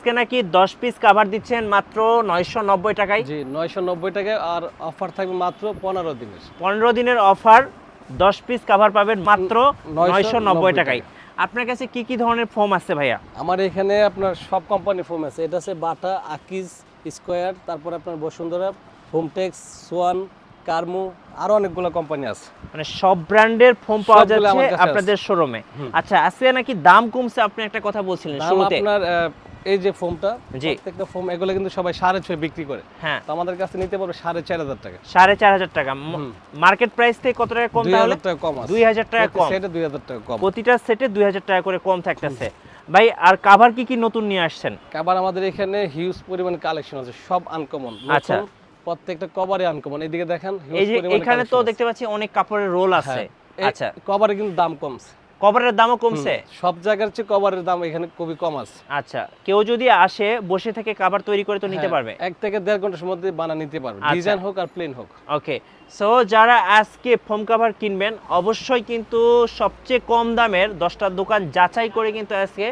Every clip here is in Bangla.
আজকে নাকি দশ পিস কাভার দিচ্ছেন মাত্র নয়শো নব্বই টাকায়। জি নয়শো নব্বই টাকায় আর অফার থাকবে মাত্র পনেরো দিনের। পনেরো দিনের অফার দশ পিস কাভার পাবেন মাত্র নয়শো নয়শো নব্বই নব্বই টাকায়। আপনার কাছে কি কি ধরনের ফোম আছে ভাইয়া? আমার এখানে আপনার সব কোম্পানি ফোম আছে। এটা আছে বাটা আকিজ স্কোয়ার তারপর আপনার বসুন্ধরা হোমটেক্স সোয়ান কার্মু আরও অনেকগুলো কোম্পানি আছে। মানে সব ব্র্যান্ডের ফোম পাওয়া যাচ্ছে আপনাদের শোরুমে আচ্ছা আজকে নাকি দাম কমছে? আপনি একটা কথা বলছিলেন শুরুতে। আপনার এই যে ফোমটা প্রত্যেকটা ফোম এগুলো কিন্তু সবাই সাড়ে ছয় বিক্রি করে। হ্যাঁ। তো আমাদের কাছে নিতে পারবে সাড়ে চার হাজার টাকা। সাড়ে চার হাজার টাকা। মার্কেট প্রাইস থেকে কত টাকা কম তাহলে? টাকা কম দুই হাজার টাকা কম। সেটা দুই হাজার টাকা কম। প্রতিটা সেটে দুই হাজার টাকা করে কম থাকতেছে। ভাই আর কাভার কি কি নতুন নিয়ে আসছেন? আবার আমাদের এখানে হিউজ পরিমাণ কালেকশন আছে সব আনকমন আচ্ছা। প্রত্যেকটা কভারে আনকমন এদিকে দেখেন এই যে এখানে তো দেখতে পাচ্ছি অনেক কাপড়ের রোল আছে। আচ্ছা। কভারে কিন্তু দাম কমছে। কভারের দামও কমছে? সব জায়গার চেয়ে কভারের দাম এখানে খুবই কম আছে। আচ্ছা কেউ যদি আসে বসে থেকে কাভার তৈরি করে তো নিতে হ্যাঁ, পারবে? এক থেকে দেড় ঘণ্টার মধ্যে বানা নিতে পারবে। আচ্ছা। ডিজাইন হোক আর প্লেন হোক। ওকে সো যারা আজকে ফোম কাভার কিনবেন অবশ্যই কিন্তু সবচেয়ে কম দামের দশটা দোকান যাচাই করে কিন্তু আজকে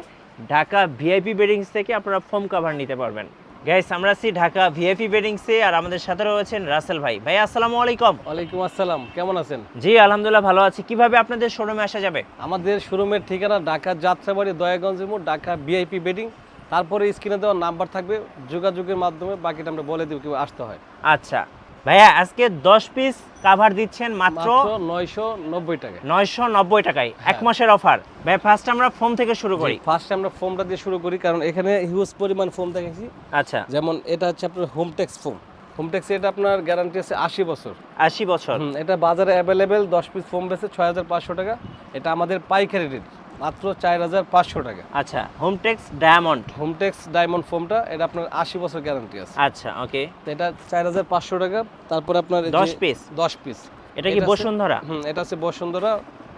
ঢাকা ভিআইপি বেডিংস থেকে আপনারা ফোম কাভার নিতে পারবেন। গাইস আমরা আছি ঢাকা ভিআইপি বেডিংসে আর আমাদের সাথে রয়েছেন রাসেল ভাই। ভাই আসসালামু আলাইকুম। ওয়ালাইকুম আসসালাম কেমন আছেন? জি আলহামদুলিল্লাহ ভালো আছি। কীভাবে আপনাদের শোরুমে আসা যাবে? আমাদের শোরুমের ঠিকানা ঢাকা যাত্রাবাড়ি দয়াগঞ্জ মোড় ঢাকা ভিআইপি বেডিং তারপরে স্ক্রিনে দেওয়া নাম্বার থাকবে যোগাযোগের মাধ্যমে বাকিটা আমরা বলে দিব কি আসতে হয়। আচ্ছা। ভাইয়া আজকে দশ পিস কাভার দিচ্ছেন মাত্র নয়শো নব্বই টাকা নয়শো নব্বই টাকায় এক মাসের অফার ভাই ফার্স্ট আমরা ফোম থেকে শুরু করি। ফার্স্ট আমরা ফোমটা দিয়ে শুরু করি কারণ এখানে হিউজ পরিমাণ ফোম দেখেছি। আচ্ছা। যেমন এটা হচ্ছে আপনার হোমটেক্স ফোম হোমটেক্স এটা আপনার গ্যারান্টি আছে আশি বছর। আশি বছর। এটা বাজারে অ্যাভেলেবেল দশ পিস ফোম বেছে ছয় হাজার পাঁচশো টাকা। এটা আমাদের পাইকারি রেট মাত্র চার হাজার পাঁচশো টাকা। আচ্ছা হোমটেক্স ডায়মন্ড হোমটেক্স ডায়মন্ড ফোমটা এটা আপনার আশি বছর গ্যারান্টি আছে। আচ্ছা ওকে তো এটা চার হাজার পাঁচশো টাকা তারপর আপনার দশ পিস দশ পিস এটা কি বসুন্ধরা? হুম এটা হচ্ছে বসুন্ধরা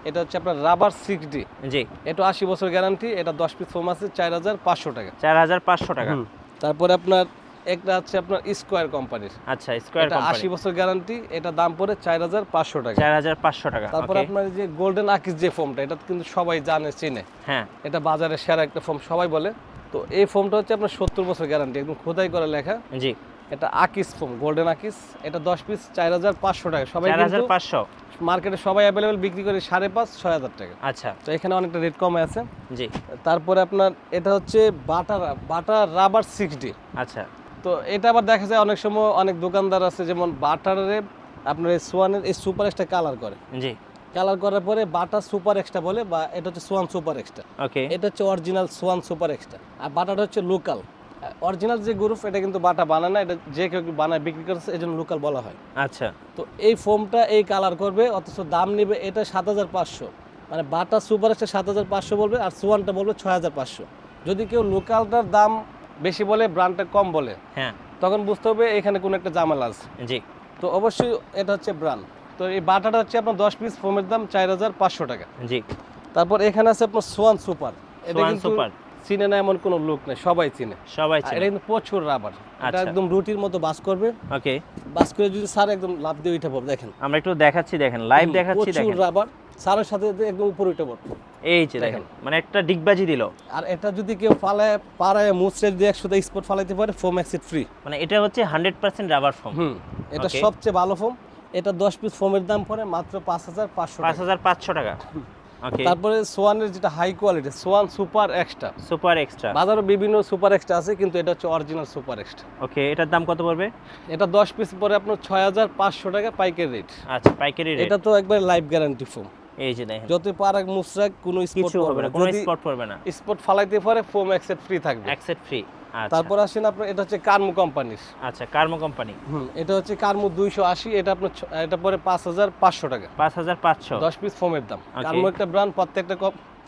এটা হচ্ছে আপনার রাবার সিক্স ডি জি। এটা আশি বছর গ্যারান্টি এটা দশ পিস ফোম আছে চার হাজার পাঁচশো টাকা। চার হাজার পাঁচশো টাকা। তারপরে আপনার একটা হচ্ছে আপনার স্কোয়ার কোম্পানির আচ্ছা স্কোয়ার এটা আশি বছর গ্যারান্টি এটা দাম পড়ে চার হাজার পাঁচশো টাকা। চার হাজার পাঁচশো টাকা তারপর আপনার যে গোল্ডেন আকিস যে ফোমটা এটা কিন্তু সবাই জানে চিনে। হ্যাঁ। এটা বাজারে সেরা একটা ফোম সবাই বলে। তো এই ফোমটা হচ্ছে আপনার সত্তর বছর গ্যারান্টি একদম খোদাই করা লেখা। জি। এটা আকিস ফোম গোল্ডেন আকিস এটা দশ পিস চার হাজার পাঁচশো টাকা। সবাই চার হাজার কিন্তু পাঁচশো মার্কেটে সবাই অ্যাভেলেবেল বিক্রি করে সাড়ে পাঁচ ছয় হাজার টাকা। আচ্ছা। তো এখানে অনেকটা রেট কমে আছে। জি। তারপরে আপনার এটা হচ্ছে butter butter rubber six D আচ্ছা। তো এটা আবার দেখা যায় অনেক সময় অনেক দোকানদার আছে যেমন বাটারে আপনার এই সোয়ানের এই সুপার এক্সট্রা কালার করে। জি। কালার করার পরে বাটার সুপার এক্সট্রা বলে বা এটা হচ্ছে সোয়ান সুপার এক্সট্রা ওকে এটা হচ্ছে অরিজিনাল সোয়ান সুপার এক্সট্রা আর বাটাটা হচ্ছে লোকাল অরিজিনাল যে গ্রুপ এটা কিন্তু বাটা বানায় না এটা যে কেউ বানায় বিক্রি করছে এই জন্য লোকাল বলা হয়। আচ্ছা। তো এই ফোমটা এই কালার করবে অথচ দাম নেবে এটা সাত হাজার পাঁচশো। মানে বাটা সুপার এক্সট্রা সাত হাজার পাঁচশো বলবে আর সোয়ানটা বলবে ছয় হাজার পাঁচশো। যদি কেউ লোকালটার দাম বেশি বলে ব্র্যান্ডটা কম বলে হ্যাঁ। তখন বুঝতে হবে এখানে কোনো একটা জামাল আছে। জি। তো অবশ্যই এটা হচ্ছে ব্র্যান্ড তো এই বাটাটা হচ্ছে আপনার দশ পিস ফোমের দাম চার হাজার পাঁচশো টাকা। জি। তারপর এখানে আছে আপনার সোয়ান সুপার এটা সোয়ান কিন্তু সুপার চিনে না এমন কোনো লোক নেই সবাই চিনে। সবাই আর এটা কিন্তু প্রচুর রাবার এটা আচ্ছা। একদম রুটির মতো বাস করবে। ওকে বাস করে যদি স্যার একদম লাভ দিয়ে উঠে পড়বে দেখেন। আমরা একটু দেখাচ্ছি দেখেন লাইভ দেখাচ্ছি প্রচুর রাবার স্যারের সাথে একদম উপরে উঠে পড়বে এই যে দেখেন মানে একটা ডিগবাজি দিল। আর এটা যদি কেউ ফালায় পাড়ায় মুছড়ে যদি একশোতে স্পট ফালাইতে পারে ফোম এক্সিট ফ্রি মানে এটা হচ্ছে হান্ড্রেড পার্সেন্ট রাবার ফোম হুম এটা সবচেয়ে ভালো ফোম এটা দশ পিস ফোমের দাম পড়ে মাত্র পাঁচ হাজার পাঁচশো পাঁচ হাজার পাঁচশো টাকা। তারপরে সোয়ানের যেটা high quality Swan super extra super extra বাজারে বিভিন্ন সুপার এক্সট্রা আছে কিন্তু এটা হচ্ছে অরিজিনাল সুপার এক্সট্রা ওকে এটার দাম কত পড়বে? এটা দশ পিস পরে আপনার ছয় হাজার পাঁচশো টাকা পাইকারি রেট আচ্ছা পাইকারি রেট এটা তো একবার লাইফ গ্যারান্টি ফোম এই যে দেখেন। যত পারাক মুসরাক কোনো স্পট হবে না কোনো স্পট পড়বে না। স্পট ফালাইতে পারে ফোম এক্সেট ফ্রি থাকবে। অ্যাকসেট ফ্রি আচ্ছা। তারপর আসেন আপনার এটা হচ্ছে কার্মু কোম্পানির আচ্ছা কার্মো কোম্পানি এটা হচ্ছে কার্মু দুইশো আশি এটা আপনার এটা পরে পাঁচ হাজার পাঁচশো টাকা। পাঁচ হাজার পাঁচশো। দশ পিস ফোমের দাম. কার্মু একটা ব্র্যান্ড প্রত্যেকটা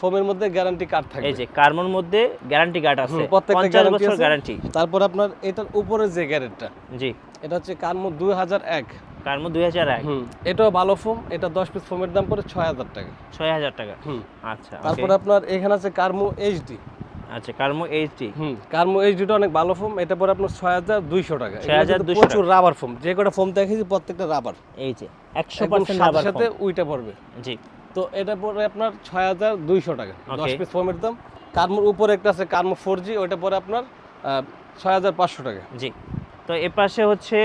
ফোমের মধ্যে গ্যারান্টি কার্ড থাকে এই যে কার্মোর মধ্যে গ্যারান্টি কার্ড আছে। প্রত্যেকটা গ্যারান্টি গ্যারান্টি তারপর আপনার এটার উপরে যে গ্যারেটটা জি। এটা হচ্ছে কার্মু দুই হাজার এক। কার্মো দুই হাজার এক। এটাও ভালো ফোম এটা দশ পিস ফোমের দাম পড়ে ছয় হাজার টাকা। ছয় হাজার টাকা। আচ্ছা তারপর আপনার এখানে আছে কার্মু এইচডি আচ্ছা কার্মো এইচডি হুম কার্মো এইচডিটা অনেক ভালো ফোম এটা পরে আপনার ছয় হাজার দুইশো টাকা। 6200 কিন্তু প্রচুর রাবার ফোম যে কটা ফোম দেখেছি প্রত্যেকটা রাবার এই যে একশো পার্সেন্ট রাবার সাথে উইটা পড়বে। জি। তো এটা পরে আপনার ছয় হাজার দুইশো টাকা দশ পিস ফোমের দাম। কার্মোর উপরে একটা আছে কার্মো ফোর জি ওইটা পরে আপনার ছয় হাজার পাঁচশো টাকা। জি। তো এ পাশে হচ্ছে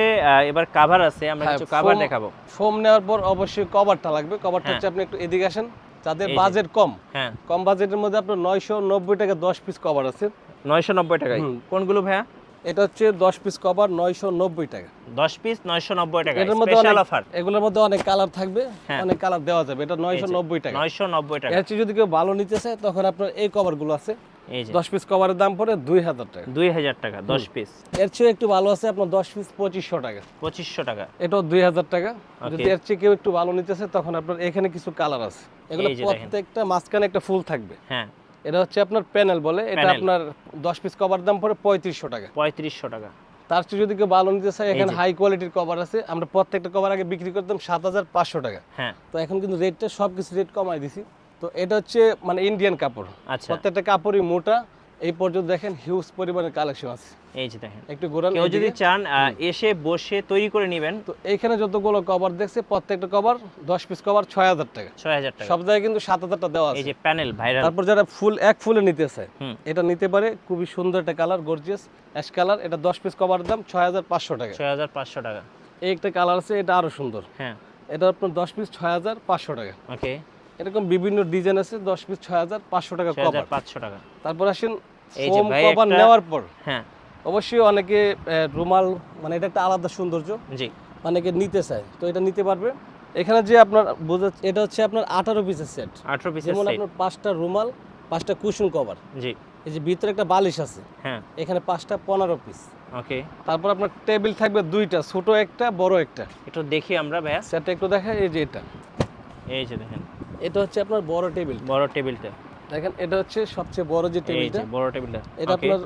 এবার কাভার আছে আমরা হ্যাঁ, কিছু কাভার দেখাবো। ফোম নেওয়ার পর অবশ্যই কভারটা লাগবে। কভারটা হ্যাঁ। হচ্ছে আপনি একটু এদিকে আসেন যাদের বাজেট কম। হ্যাঁ। কম বাজেটের মধ্যে আপনার নয়শো নব্বই টাকা দশ পিস কভার আছে। নয়শো নব্বই টাকায়। কোনগুলো ভাইয়া? এটা হচ্ছে দশ পিস কভার নয়শো নব্বই টাকা। দশ পিস নয়শো নব্বই টাকা এটার মধ্যে স্পেশাল অনেক অফার এগুলোর মধ্যে অনেক কালার থাকবে। হ্যাঁ। অনেক কালার দেওয়া যাবে। এটা নয়শো নব্বই টাকা। নয়শো নব্বই টাকা। এর যদি কেউ ভালো নিতে চায় তখন আপনার এই কভারগুলো আছে। এই যে। দশ পিস কভারের দাম পড়ে দুই হাজার টাকা। দুই হাজার টাকা দশ পিস এর চেয়ে একটু ভালো আছে আপনার দশ পিস পঁচিশশো টাকা। পঁচিশশো টাকা। এটাও দুই হাজার টাকা। যদি এর চেয়ে কেউ একটু ভালো নিতে চায় তখন আপনার এখানে কিছু কালার আছে। এগুলো। প্রত্যেকটা মাঝখানে একটা ফুল থাকবে। হ্যাঁ। এটা হচ্ছে আপনার প্যানেল বলে। এটা আপনার দশ পিস কভার দাম পড়ে পঁয়ত্রিশশো টাকা। পঁয়ত্রিশশো টাকা। তার চেয়ে যদি কেউ ভালো নিতে চায় এখানে হাই কোয়ালিটির কভার আছে। আমরা প্রত্যেকটা কভার আগে বিক্রি করতাম সাত হাজার পাঁচশো টাকা। হ্যাঁ। তো এখন কিন্তু রেটটা সবকিছু রেট কমাই দিছি। তো এটা হচ্ছে মানে ইন্ডিয়ান কাপড়। আচ্ছা। প্রত্যেকটা কাপড়ই মোটা। এই পর্যন্ত দেখেন হিউজ পরিমাণের কালেকশন আছে। এই যে দেখেন। একটু ঘোরান কেউ যদি চান এসে বসে তৈরি করে নেবেন। তো এইখানে যতগুলো কভার দেখছে প্রত্যেকটা কভার দশ পিস কভার ছয় হাজার টাকা। ছয় হাজার টাকা। সব জায়গায় কিন্তু সাত হাজারটা দেওয়া আছে। এই যে প্যানেল ভাইরাল তারপর যারা ফুল এক ফুলে নিতে চায় এটা নিতে পারে। খুবই সুন্দর একটা কালার গর্জিয়াস অ্যাশ কালার এটা দশ পিস কভার দাম ছয় হাজার পাঁচশো টাকা। ছয় হাজার পাঁচশো টাকা। এই একটা কালার আছে এটা আরও সুন্দর। হ্যাঁ। এটা আপনার দশ পিস ছয় হাজার পাঁচশো টাকা। ওকে এরকম বিভিন্ন ডিজাইন আছে দশ পিস ছয় হাজার পাঁচশো টাকা কভার পাঁচশো টাকা। তারপর আসেন ফোম কভার নেওয়ার পর। হ্যাঁ। অবশ্যই অনেকে রুমাল মানে এটা একটা আলাদা সৌন্দর্য। জি। অনেকে নিতে চায় তো এটা নিতে পারবে। এখানে যে আপনার বোঝা এটা হচ্ছে আপনার আঠারো পিসের সেট আঠারো পিসের যেমন আপনার পাঁচটা রুমাল পাঁচটা কুশন কভার জি। এই যে ভিতরে একটা বালিশ আছে। হ্যাঁ। এখানে পাঁচটা পনেরো পিস ওকে। তারপর আপনার টেবিল থাকবে দুইটা ছোট একটা বড় একটা। একটু দেখি আমরা ভাইয়া। সেটটা একটু দেখা এই যে এটা। এই যে দেখেন। এটা হচ্ছে আপনার বড় টেবিল। বড় টেবিলটা। দেখেন এটা হচ্ছে সবচেয়ে বড় যে টেবিলটা। বড় টেবিলটা। এটা আপনার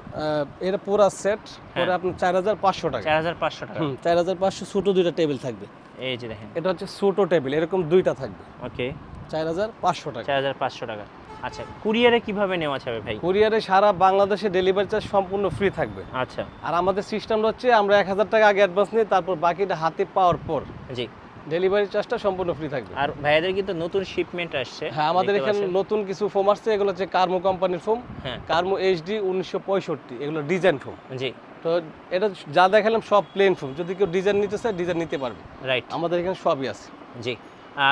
এটা পুরো সেট। পরে আপনার চার হাজার পাঁচশো টাকা। চার হাজার পাঁচশো টাকা। হুম চার হাজার পাঁচশো ছোট দুইটা টেবিল থাকবে। এই যে দেখেন। এটা হচ্ছে ছোট টেবিল এরকম দুইটা থাকবে। ওকে চার হাজার পাঁচশো টাকা। চার হাজার পাঁচশো টাকা। আচ্ছা কুরিয়ারে কীভাবে নেওয়া যাবে ভাই? কুরিয়ারে সারা বাংলাদেশে ডেলিভারি চার্জ সম্পূর্ণ ফ্রি থাকবে। আচ্ছা। আর আমাদের সিস্টেমটা হচ্ছে আমরা এক হাজার টাকা আগে অ্যাডভান্স নিই তারপর বাকিটা হাতে পাওয়ার পর। জি। ডেলিভারি চার্জটা সম্পূর্ণ ফ্রি থাকবে। আর ভাইয়াদের কিন্তু নতুন শিপমেন্ট আসছে। হ্যাঁ আমাদের এখানে নতুন কিছু ফোম আসছে এগুলো হচ্ছে কার্মো কোম্পানির ফোম কার্মো এইচডি উনিশশো পঁয়ষট্টি এগুলো ডিজাইন ফোম জি। তো এটা যা দেখালাম সব প্লেন ফোম যদি কেউ ডিজাইন নিতে চায় ডিজাইন নিতে পারবে। রাইট আমাদের এখানে সবই আছে। জি।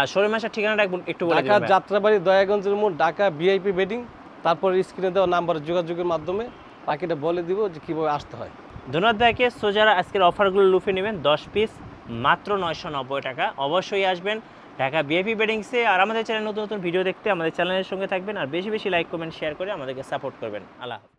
শোরুম আসার ঠিকানাটা একটু- বলে ঢাকা। যাত্রাবাড়ি দয়াগঞ্জের মোড় ঢাকা ভিআইপি বেডিং তারপর স্ক্রিনে দেওয়া নাম্বার যোগাযোগের মাধ্যমে বাকিটা বলে দিব যে কীভাবে আসতে হয়। ধন্যবাদ ভাইকে সো যারা আজকের অফারগুলো লুফে নেবেন দশ পিস মাত্র নয়শো নব্বই টাকা। অবশ্যই আসবেন ঢাকা বিএপি বেডিংসে আর আমাদের চ্যানেল নতুন নতুন ভিডিও দেখতে আমাদের চ্যানেলের সঙ্গে থাকবেন। আর বেশি বেশি লাইক কমেন্ট শেয়ার করে আমাদেরকে সাপোর্ট করবেন। আল্লাহ।